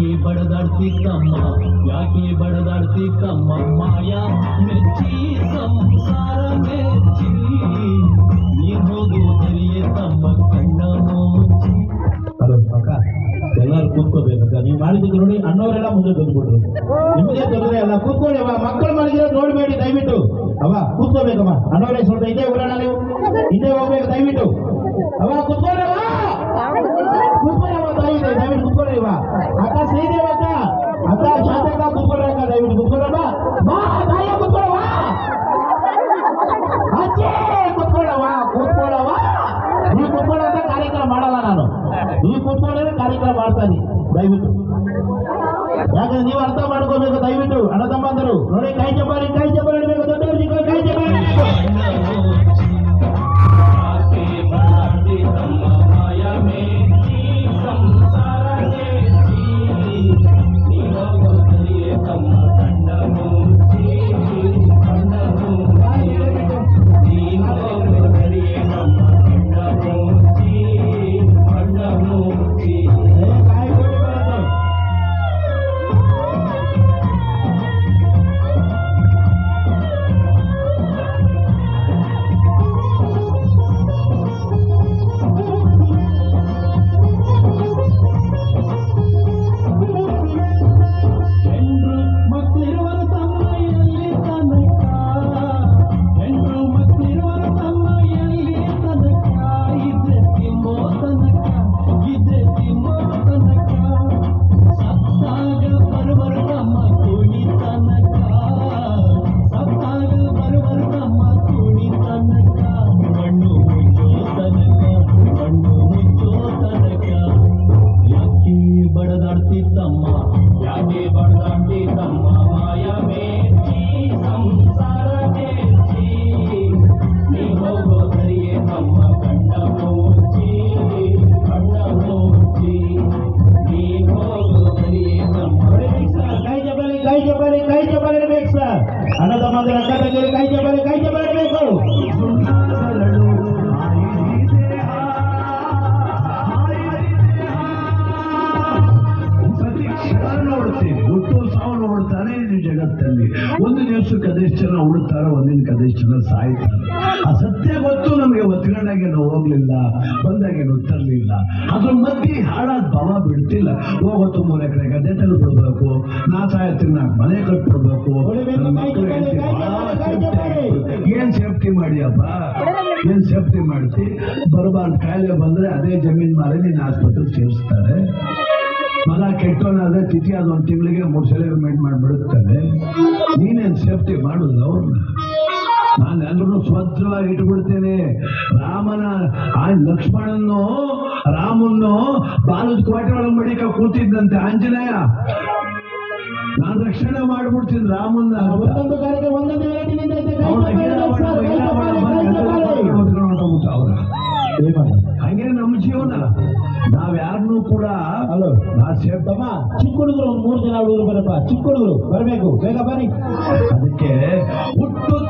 ಯಾಕೆ ಬಡದಾಡ್ತಿದ್ದಮ್ಮ ಯಾಕೆ ಬಡದಾಡ್ತಿದ್ದಮ್ಮ ಮಾಯ ಮೆಚ್ಚಿ, ಸಂಸಾರ ಮೆಚ್ಚಿ. ನೀ ಹೋಗು ತಿಳಿಯೇ ತಮ್ಮ ಕಣ್ಣ ಮೋಚಿ ಹಲೋ ಅಕ್ಕ ಎಲ್ಲರೂ ಕೂತ್ಕೋಬೇಕಕ್ಕ ನೀವು ಮಾಡಿದ್ದಕ್ಕೆ ನೋಡಿ ಅಣ್ಣವರೆಲ್ಲ ಮುಂದೆ ಬಂದ್ಬಿಟ್ರು. ನಿಮಗೆ ತೊಂದರೆ ಅಲ್ಲ ಕೂತ್ಕೊಳ್ಳಿ ಅವ ಮಕ್ಕಳು ಮಾಡಿದ್ರೆ ನೋಡ್ಬೇಡಿ, ದಯವಿಟ್ಟು. ಅವ ಕೂತ್ಕೋಬೇಕಮ್ಮ ಅಣ್ಣವರೇ ಸ್ವಲ್ಪ ಇದೇ ಹೋಗೋಣ ನೀವು? ಇದೇ ಹೋಗ್ಬೇಕು, ದಯವಿಟ್ಟು. ಅವ ಕೂತ್ಕೊಳ್ಳವ ನೀವು ಕೂತ್ಕೊಂಡ್ರೆ ಕಾರ್ಯಕ್ರಮ ಮಾಡ್ತಾನೆ ದಯವಿಟ್ಟು ಯಾಕಂದ್ರೆ ನೀವು ಅರ್ಥ ಮಾಡ್ಕೋಬೇಕು ದಯವಿಟ್ಟು ಅಣ್ಣ ತಮ್ಮಂದರು ನೋಡಿ ಕೈ ಚಪ್ಪಾಳಿ ಕೈ ಚಪ್ಪಾಳಿ ಕೈ ಚಪ್ಪಾಳಿ ಕೈ ಚಪ್ಪಾಳಿ ಇಡಬೇಕು ಸರ್ ಅಣ್ಣ ತಮ್ಮಂದಿರ ಅಕ್ಕ ತಂಗಿಯರು ಕೈ ಚಪ್ಪಾಳಿ ಕೈ ಹುಟ್ಟು ಸಾವನ್ನು ಹೊಡ್ತಾರೆ ಈ ಜಗತ್ತಲ್ಲಿ. ಒಂದು ದಿವಸಕ್ಕೆ ಅದೆಷ್ಟು ಜನ ಉಳುತ್ತಾರೆ ಒಂದಿನ ಕದೆಷ್ಟು ಜನ ಸಾಯ್ತಾರೆ. ಆ ಸತ್ಯ ಗೊತ್ತು ನಮಗೆ ಒತ್ಕೊಂಡಾಗೇನು ಹೋಗ್ಲಿಲ್ಲ ಬಂದಾಗೇನು ತರಲಿಲ್ಲ ಅದ್ರ ಮಧ್ಯೆ ಹಾಳಾದ ಭಾವ ಬಿಡ್ತಿಲ್ಲ. ಹೋಗೋತ್ತು ಮೂರು ಎಕರೆ ಗದ್ದೆ ತೆಗೆದ್ಬಿಡ್ಬೇಕು ನಾ ಸಾಯತ್ತೀನಿ ನಾಲ್ಕು ಮನೆ ಕಟ್ಬಿಡ್ಬೇಕು. ಏನ್ ಸೇಫ್ಟಿ ಮಾಡಿ ಮಾಡಿಯಪ್ಪ ಏನ್ ಸೇಫ್ಟಿ ಮಾಡ್ತಿ? ಬರಬಾರ್ದು ಕಾಯಿಲೆ ಬಂದ್ರೆ ಅದೇ ಜಮೀನ್ ಮಾರಿ ನೀನು ಆಸ್ಪತ್ರೆ ಸೇರಿಸ್ತಾರೆ. ಮಗ ಕೆಟ್ಟೋನಾದ್ರೆ ತಿಥಿ ಆದ ಒಂದ್ ತಿಂಗಳಿಗೆ ಮೂರು ಸೆಲೆಬ್ರೇಟ್ ಮಾಡಿಬಿಡುತ್ತದೆ ನೀನೇನ್ ಸೇಫ್ಟಿ ಮಾಡುದು ಅವ್ರನ್ನ? ನಾನು ಎಲ್ಲರೂ ಸ್ವಚ್ಛವಾಗಿ ಇಟ್ಬಿಡ್ತೇನೆ. ರಾಮನ ಆ ಲಕ್ಷ್ಮಣನ್ನು ರಾಮನ್ನು ಬಾಲದ ಕೋಟೆ ಒಳಗೆ ಮಡಿಕ ಕೂತಿದ್ದಂತೆ ಆಂಜನೇಯ. ನಾನು ರಕ್ಷಣೆ ಮಾಡ್ಬಿಡ್ತೀನಿ ರಾಮನ್ನ. ಒಂದೊಂದು ಕಾರ್ಯಕ್ರಮ ಒಂದೊಂದು ವೆರೈಟಿ ನಿಂತೈತೆ. ಕೈ ಅವ್ನ ಚಪ್ಪಾಳಿ ಇಡಬೇಕು ಸರ್ ಕೈ ಚಪ್ಪಾಳಿ ಕೈ ಚಪ್ಪಾಳಿ ಅವ್ರ ಏನ್ ಮಾಡೋದು? ಹಂಗೆ ನಮ್ಮ ಜೀವನ. ನಾವ್ ಯಾರನ್ನೂ ಕೂಡ ತಮ್ಮ. ಚಿಕ್ಕ ಹುಡುಗರು ಒಂದು ಮೂರು ಜನ ಹುಡುಗರು ಬರಪ್ಪ. ಚಿಕ್ಕ ಹುಡುಗರು ಬರಬೇಕು. ಬೇಗ ಬನ್ನಿ. ಅದಕ್ಕೆ ಹುಟ್ಟುತ್ತೆ